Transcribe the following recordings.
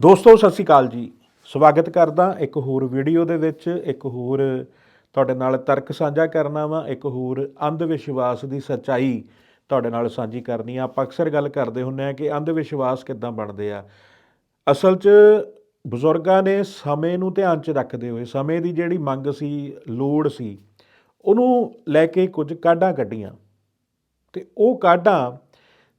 ਦੋਸਤੋ, ਸਤਿ ਸ਼੍ਰੀ ਅਕਾਲ ਜੀ। ਸਵਾਗਤ ਕਰਦਾ ਇੱਕ ਹੋਰ ਵੀਡੀਓ ਦੇ ਵਿੱਚ, ਇੱਕ ਹੋਰ ਤੁਹਾਡੇ ਨਾਲ ਤਰਕ ਸਾਂਝਾ ਕਰਨਾ ਵਾ, ਇੱਕ ਹੋਰ ਅੰਧ ਵਿਸ਼ਵਾਸ ਦੀ ਸੱਚਾਈ ਤੁਹਾਡੇ ਨਾਲ ਸਾਂਝੀ ਕਰਨੀ ਆ। ਆਪਾਂ ਅਕਸਰ ਗੱਲ ਕਰਦੇ ਹੁੰਨੇ ਆ ਕਿ ਅੰਧ ਵਿਸ਼ਵਾਸ ਕਿੱਦਾਂ ਬਣਦੇ ਆ। ਅਸਲ 'ਚ ਬਜ਼ੁਰਗਾਂ ਨੇ ਸਮੇਂ ਨੂੰ ਧਿਆਨ 'ਚ ਰੱਖਦੇ ਹੋਏ, ਸਮੇਂ ਦੀ ਜਿਹੜੀ ਮੰਗ ਸੀ, ਲੋੜ ਸੀ, ਉਹਨੂੰ ਲੈ ਕੇ ਕੁਝ ਕਾਢਾਂ ਕੱਢੀਆਂ। ਤੇ ਉਹ ਕਾਢਾਂ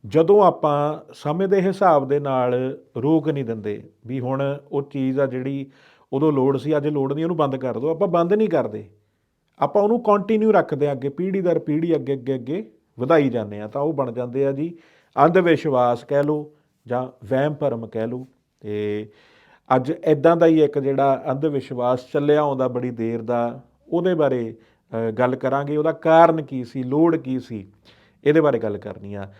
ਜਦੋਂ ਆਪਾਂ ਸਮੇਂ ਦੇ ਹਿਸਾਬ ਦੇ ਨਾਲ ਰੋਕ ਨਹੀਂ ਦਿੰਦੇ ਵੀ ਹੁਣ ਉਹ ਚੀਜ਼ ਆ ਜਿਹੜੀ ਉਦੋਂ ਲੋੜ ਸੀ, ਅੱਜ ਲੋੜ ਨਹੀਂ, ਉਹਨੂੰ ਬੰਦ ਕਰ ਦਿਓ। ਆਪਾਂ ਬੰਦ ਨਹੀਂ ਕਰਦੇ। ਆਪਾਂ ਉਹਨੂੰ ਕੰਟੀਨਿਊ ਰੱਖਦੇ ਆ ਅੱਗੇ, ਪੀੜ੍ਹੀ ਦਰ ਪੀੜ੍ਹੀ ਅੱਗੇ ਅੱਗੇ ਅੱਗੇ ਵਧਾਈ ਜਾਂਦੇ ਆ ਤਾਂ ਉਹ ਬਣ ਜਾਂਦੇ ਆ ਜੀ ਅੰਧ ਵਿਸ਼ਵਾਸ ਕਹਿ ਲਓ ਜਾਂ ਵਹਿਮ ਭਰਮ ਕਹਿ ਲਓ। ਤੇ ਅੱਜ ਇਦਾਂ ਦਾ ਹੀ ਇੱਕ ਜਿਹੜਾ ਅੰਧ ਵਿਸ਼ਵਾਸ ਚੱਲਿਆ ਆਉਂਦਾ ਬੜੀ ਦੇਰ ਦਾ, ਉਹਦੇ ਬਾਰੇ ਗੱਲ ਕਰਾਂਗੇ। ਉਹਦਾ ਕਾਰਨ ਕੀ ਸੀ, ਲੋੜ ਕੀ ਸੀ, ਇਹਦੇ ਬਾਰੇ ਗੱਲ ਕਰਨੀ ਆ।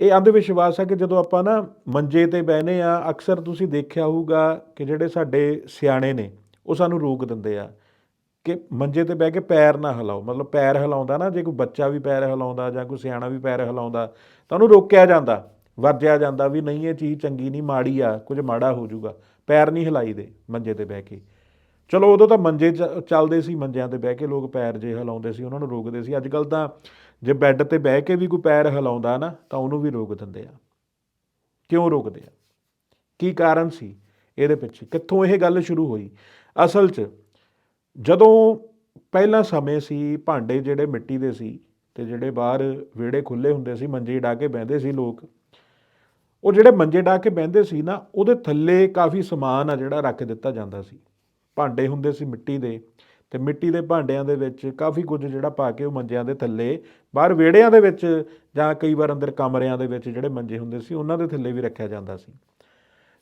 ਇਹ ਅੰਧ ਵਿਸ਼ਵਾਸ ਹੈ ਕਿ ਜਦੋਂ ਆਪਾਂ ਨਾ ਮੰਜੇ ਤੇ ਬਹਿਨੇ ਆ, ਅਕਸਰ ਤੁਸੀਂ ਦੇਖਿਆ ਹੋਊਗਾ ਕਿ ਜਿਹੜੇ ਸਾਡੇ ਸਿਆਣੇ ਨੇ, ਉਹ ਸਾਨੂੰ ਰੋਕ ਦਿੰਦੇ ਆ ਕਿ ਮੰਜੇ ਤੇ ਬਹਿ ਕੇ ਪੈਰ ਨਾ ਹਿਲਾਓ। ਮਤਲਬ ਪੈਰ ਹਿਲਾਉਂਦਾ ਨਾ, ਜੇ ਕੋਈ ਬੱਚਾ ਵੀ ਪੈਰ ਹਿਲਾਉਂਦਾ ਜਾਂ ਕੋਈ ਸਿਆਣਾ ਵੀ ਪੈਰ ਹਿਲਾਉਂਦਾ, ਤਾਂ ਉਹਨੂੰ ਰੋਕਿਆ ਜਾਂਦਾ, ਵਰਜਿਆ ਜਾਂਦਾ ਵੀ ਨਹੀਂ, ਇਹ ਚੀਜ਼ ਚੰਗੀ ਨਹੀਂ, ਮਾੜੀ ਆ, ਕੁਝ ਮਾੜਾ ਹੋ ਜਾਊਗਾ। ਪੈਰ ਨਹੀਂ ਹਿਲਾਈ ਦੇ ਮੰਜੇ ਤੇ ਬਹਿ ਕੇ। ਚਲੋ ਉਦੋਂ ਤਾਂ ਮੰਜੇ ਚ- ਚੱਲਦੇ ਸੀ, ਮੰਜਿਆਂ ਤੇ ਬਹਿ ਕੇ ਲੋਕ ਪੈਰ ਜੇ ਹਿਲਾਉਂਦੇ ਸੀ, ਉਹਨਾਂ ਨੂੰ ਰੋਕਦੇ ਸੀ। ਅੱਜ ਕੱਲ ਤਾਂ ਜੇ ਬੈੱਡ ਤੇ ਬਹਿ ਕੇ ਵੀ ਕੋਈ ਪੈਰ ਹਿਲਾਉਂਦਾ ਨਾ, ਤਾਂ ਉਹਨੂੰ ਵੀ ਰੋਕ ਦਿੰਦੇ ਆ। ਕਿਉਂ ਰੋਕਦੇ ਆ? ਕੀ ਕਾਰਨ ਸੀ ਇਹਦੇ ਪਿੱਛੇ? ਕਿੱਥੋਂ ਇਹ ਗੱਲ ਸ਼ੁਰੂ ਹੋਈ? ਅਸਲ 'ਚ ਜਦੋਂ ਪਹਿਲਾਂ ਸਮੇਂ ਸੀ, ਭਾਂਡੇ ਜਿਹੜੇ ਮਿੱਟੀ ਦੇ ਸੀ ਤੇ ਜਿਹੜੇ ਬਾਹਰ ਵਿਹੜੇ ਖੁੱਲੇ ਹੁੰਦੇ ਸੀ, ਮੰਜੇ ਢਾ ਕੇ ਬਹਿੰਦੇ ਸੀ ਲੋਕ, ਉਹ ਜਿਹੜੇ ਮੰਜੇ ਢਾ ਕੇ ਬਹਿੰਦੇ ਸੀ ਨਾ, ਉਹਦੇ ਥੱਲੇ ਕਾਫੀ ਸਮਾਨ ਆ ਜਿਹੜਾ ਰੱਖ ਦਿੱਤਾ ਜਾਂਦਾ ਸੀ। ਭਾਂਡੇ ਹੁੰਦੇ ਸੀ ਮਿੱਟੀ ਦੇ ਤੇ ਮਿੱਟੀ ਦੇ ਭਾਂਡਿਆਂ ਦੇ ਵਿੱਚ ਕਾਫੀ ਕੁਝ ਜਿਹੜਾ ਪਾ ਕੇ ਉਹ ਮੰਜਿਆਂ ਦੇ ਥੱਲੇ, ਬਾਹਰ ਵਿਹੜਿਆਂ ਦੇ ਵਿੱਚ ਜਾਂ ਕਈ ਵਾਰ ਅੰਦਰ ਕਮਰਿਆਂ ਦੇ ਵਿੱਚ ਜਿਹੜੇ ਮੰਜੇ ਹੁੰਦੇ ਸੀ, ਉਹਨਾਂ ਦੇ ਥੱਲੇ ਵੀ ਰੱਖਿਆ ਜਾਂਦਾ ਸੀ।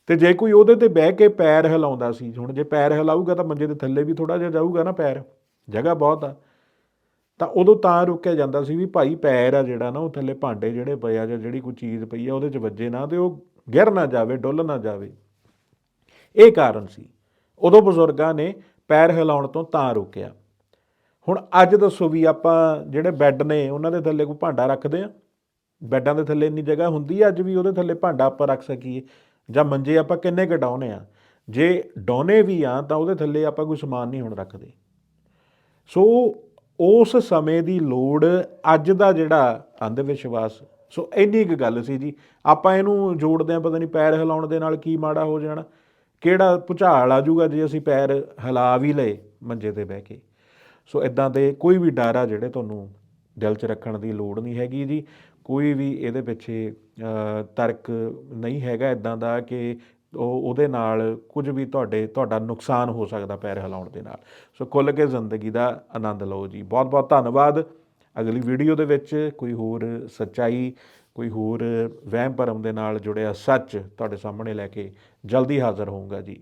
ਤੇ ਜੇ ਕੋਈ ਉਹਦੇ ਤੇ ਬਹਿ ਕੇ ਪੈਰ ਹਿਲਾਉਂਦਾ ਸੀ, ਹੁਣ ਜੇ ਪੈਰ ਹਿਲਾਊਗਾ ਤਾਂ ਮੰਜੇ ਦੇ ਥੱਲੇ ਵੀ ਥੋੜਾ ਜਿਹਾ ਜਾਊਗਾ ਨਾ ਪੈਰ, ਜਗ੍ਹਾ ਬਹੁਤ ਆ। ਤਾਂ ਉਦੋਂ ਤਾਂ ਰੋਕਿਆ ਜਾਂਦਾ ਸੀ ਵੀ ਭਾਈ ਪੈਰ ਆ ਜਿਹੜਾ ਨਾ, ਉਹ ਥੱਲੇ ਭਾਂਡੇ ਜਿਹੜੇ ਪਏ ਆ ਜਾਂ ਜਿਹੜੀ ਕੋਈ ਚੀਜ਼ ਪਈ ਆ, ਉਹਦੇ 'ਚ ਵੱਜੇ ਨਾ ਤੇ ਉਹ ਗਿਰ ਨਾ ਜਾਵੇ, ਡੁੱਲ ਨਾ ਜਾਵੇ। ਇਹ ਕਾਰਨ ਸੀ। ਉਦੋਂ ਬਜ਼ੁਰਗਾਂ ਨੇ ਪੈਰ ਹਿਲਾਉਣ ਤੋਂ ਤਾਂ ਰੋਕਿਆ। ਹੁਣ ਅੱਜ ਦੱਸੋ ਵੀ ਆਪਾਂ ਜਿਹੜੇ ਬੈੱਡ ਨੇ, ਉਹਨਾਂ ਦੇ ਥੱਲੇ ਕੋਈ ਭਾਂਡਾ ਰੱਖਦੇ ਆ? ਬੈੱਡਾਂ ਦੇ ਥੱਲੇ ਇੰਨੀ ਜਗ੍ਹਾ ਹੁੰਦੀ ਆ ਅੱਜ ਵੀ ਉਹਦੇ ਥੱਲੇ ਭਾਂਡਾ ਆਪਾਂ ਰੱਖ ਸਕੀਏ? ਜਾਂ ਮੰਜੇ ਆਪਾਂ ਕਿੰਨੇ ਕੁ ਡਾਉਨੇ ਆ? ਜੇ ਡਾਉਨੇ ਵੀ ਆ, ਤਾਂ ਉਹਦੇ ਥੱਲੇ ਆਪਾਂ ਕੋਈ ਸਮਾਨ ਨਹੀਂ ਹੁਣ ਰੱਖਦੇ। ਸੋ ਉਸ ਸਮੇਂ ਦੀ ਲੋੜ ਅੱਜ ਦਾ ਜਿਹੜਾ ਅੰਧ ਵਿਸ਼ਵਾਸ ਸੋ ਇੰਨੀ ਕੁ ਗੱਲ ਸੀ ਜੀ। ਆਪਾਂ ਇਹਨੂੰ ਜੋੜਦੇ ਆ, ਪਤਾ ਨਹੀਂ ਪੈਰ ਹਿਲਾਉਣ ਦੇ ਨਾਲ ਕੀ ਮਾੜਾ ਹੋ ਜਾਣਾ। ਕਿਹੜਾ ਭੁਚਾਲ ਆ ਜਾਊਗਾ ਜੇ ਅਸੀਂ ਪੈਰ ਹਿਲਾ ਵੀ ਲਏ ਮੰਜੇ ਤੇ ਬਹਿ ਕੇ? ਸੋ ਇਦਾਂ ਦੇ ਕੋਈ ਵੀ ਡਰ ਆ ਜਿਹੜੇ ਤੁਹਾਨੂੰ ਦਿਲ 'ਚ ਰੱਖਣ ਦੀ ਲੋੜ ਨਹੀਂ ਹੈਗੀ ਜੀ। ਕੋਈ ਵੀ ਇਹਦੇ ਪਿੱਛੇ ਤਰਕ ਨਹੀਂ ਹੈਗਾ ਇਦਾਂ ਦਾ ਕਿ ਉਹ ਉਹਦੇ ਨਾਲ ਕੁਝ ਵੀ ਤੁਹਾਡੇ, ਤੁਹਾਡਾ ਨੁਕਸਾਨ ਹੋ ਸਕਦਾ ਪੈਰ ਹਿਲਾਉਣ ਦੇ ਨਾਲ। ਸੋ ਖੁੱਲ੍ਹ ਕੇ ਜ਼ਿੰਦਗੀ ਦਾ ਆਨੰਦ ਲਓ ਜੀ। ਬਹੁਤ ਬਹੁਤ ਧੰਨਵਾਦ। ਅਗਲੀ ਵੀਡੀਓ ਦੇ ਵਿੱਚ ਕੋਈ ਹੋਰ ਸੱਚਾਈ ਕੋਈ ਹੋਰ ਵਹਿਮ ਭਰਮ ਦੇ ਨਾਲ ਜੁੜਿਆ ਸੱਚ ਤੁਹਾਡੇ ਸਾਹਮਣੇ ਲੈ ਕੇ ਜਲਦੀ ਹਾਜ਼ਰ ਹੋਊਂਗਾ ਜੀ।